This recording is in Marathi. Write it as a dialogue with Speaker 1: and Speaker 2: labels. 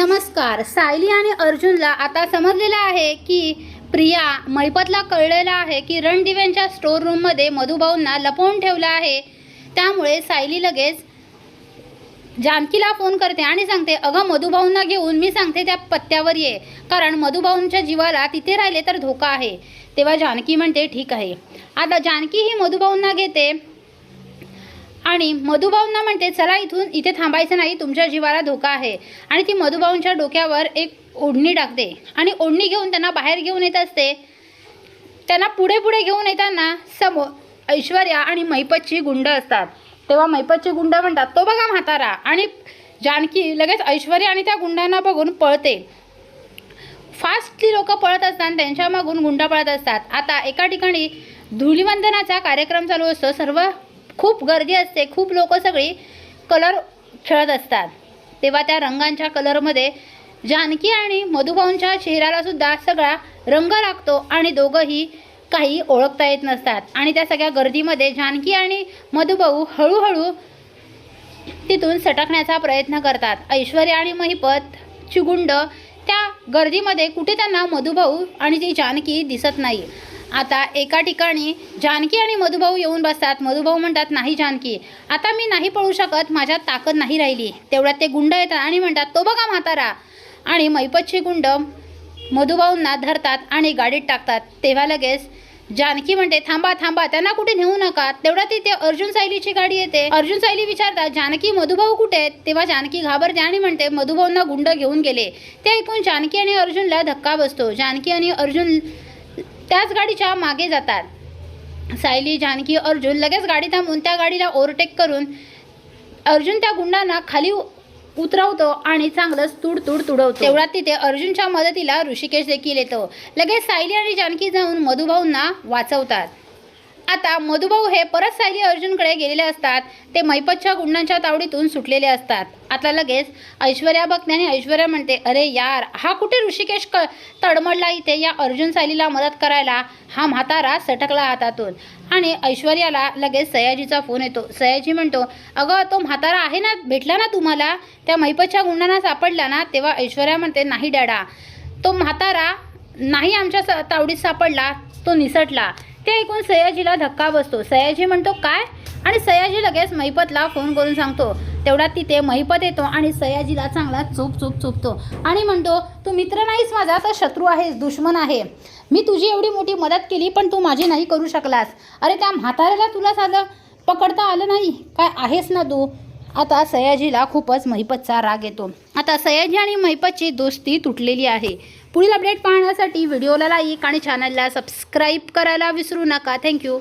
Speaker 1: नमस्कार सायली आणि अर्जुनला आता समजलेलं आहे की प्रिया मैपतला कळलेलं आहे की रणदिव्यांच्या स्टोर रूममध्ये मधुभाऊंना लपवून ठेवलं आहे. त्यामुळे सायली लगेच जानकीला फोन करते आणि सांगते अगं मधुभाऊंना घेऊन मी सांगते त्या पत्त्यावर ये कारण मधुभाऊंच्या जीवाला तिथे राहिले तर धोका आहे. तेव्हा जानकी म्हणते ठीक आहे. आता जानकी ही मधुभाऊंना घेते. आणि मधुभाऊंना म्हणते चला इथून इथे थांबायचं नाही तुमच्या जीवाला धोका आहे. आणि ती मधुभाऊंच्या डोक्यावर एक ओढणी टाकते आणि ओढणी घेऊन त्यांना बाहेर घेऊन येत असते. त्यांना पुढे पुढे घेऊन येताना समोर ऐश्वर्या आणि मैपतची गुंड असतात. तेव्हा मैपतची गुंड म्हणतात तो बघा म्हातारा. आणि जानकी लगेच ऐश्वर्या आणि त्या गुंडांना बघून पळते. फास्ट ती लोकं पळत असतात त्यांच्या मागून गुंडा पळत असतात. आता एका ठिकाणी धुलीवंदनाचा कार्यक्रम चालू असतो. सर्व खूप गर्दी असते खूप लोक सगळी कलर खेळत असतात. तेव्हा त्या रंगांच्या कलरमध्ये जानकी आणि मधुभाऊंच्या चेहऱ्याला सुद्धा सगळा रंग लागतो आणि दोघंही काही ओळखता येत नसतात. आणि त्या सगळ्या गर्दीमध्ये जानकी आणि मधुभाऊ हळूहळू तिथून सटकण्याचा प्रयत्न करतात. ऐश्वर्या आणि महिपत गुंड त्या गर्दीमध्ये कुठे त्यांना मधुभाऊ आणि ती जानकी दिसत नाही. आता एका ठिकाणी जानकी आणि मधुभाऊ येऊन बसतात. मधुभाऊ म्हणतात नाही जानकी आता मी नाही पळू शकत माझ्यात ताकद नाही राहिली. तेवढ्यात ते गुंड येतात आणि म्हणतात तो बघा म्हातारा. आणि मैपतची गुंड मधुभाऊंना धरतात आणि गाडीत टाकतात. तेव्हा लगेच जानकी म्हणते थांबा थांबा त्यांना कुठे नेऊ नका. तेवढ्या तिथे अर्जुन सायलीची गाडी येते. अर्जुन सायली विचारतात जानकी मधुभाऊ कुठे आहेत? तेव्हा जानकी घाबरते आणि म्हणते मधुभाऊंना गुंड घेऊन गेले. ते ऐकून जानकी आणि अर्जुनला धक्का बसतो. जानकी आणि अर्जुन त्याच गाडीच्या मागे जातात. सायली जानकी अर्जुन लगेच गाडी थांबून त्या गाडीला ओव्हरटेक करून अर्जुन त्या गुंडांना खाली उतरवतो आणि चांगलंच तुड तुड तुडवतो. तेवढ्यात तिथे अर्जुनच्या मदतीला ऋषिकेश देखील येतो. लगेच सायली आणि जानकी जाऊन मधुभाऊंना वाचवतात. आता मधुभाऊ हे परत सायली अर्जुनकडे गेलेले असतात. ते मैपतच्या गुंडांच्या तावडीतून सुटलेले असतात. आता लगेच ऐश्वर्या बघते आणि ऐश्वर्या म्हणते अरे यार हा कुठे ऋषिकेश क तडमडला इथे या अर्जुन सायलीला मदत करायला? हा म्हातारा सटकला हातातून. आणि ऐश्वर्याला लगेच सयाजीचा फोन येतो. सयाजी म्हणतो अगं तो म्हातारा आहे ना भेटला ना तुम्हाला? त्या मैपतच्या गुंडांना सापडला ना? तेव्हा ऐश्वर्या म्हणते नाही डॅडा. तो म्हातारा नाही आमच्या स तावडीत सापडला तो निसटला. ते ऐकून सयाजीला धक्का बसतो. सयाजी म्हणतो काय? आणि सयाजी लगेच महिपतला फोन करून सांगतो. तेवढ्यात तिथे महिपत येतो आणि सयाजीला चांगला चूप चूप चुपतो. आणि म्हणतो तू मित्र नाहीस माझा तर शत्रू आहेस दुश्मन आहे. मी तुझी एवढी मोठी मदत केली पण तू माझी नाही करू शकलास. अरे त्या म्हाताऱ्याला तुला साधं पकडता आलं नाही? काय आहेस ना तू? आता सयाजीला खूपच महिपतचा राग येतो. आता सयाजी आणि महिपतची दोस्ती तुटलेली आहे. पुढील अपडेट पाहण्यासाठी व्हिडिओला लाईक आणि चॅनलला सबस्क्राईब करायला विसरू नका. थँक्यू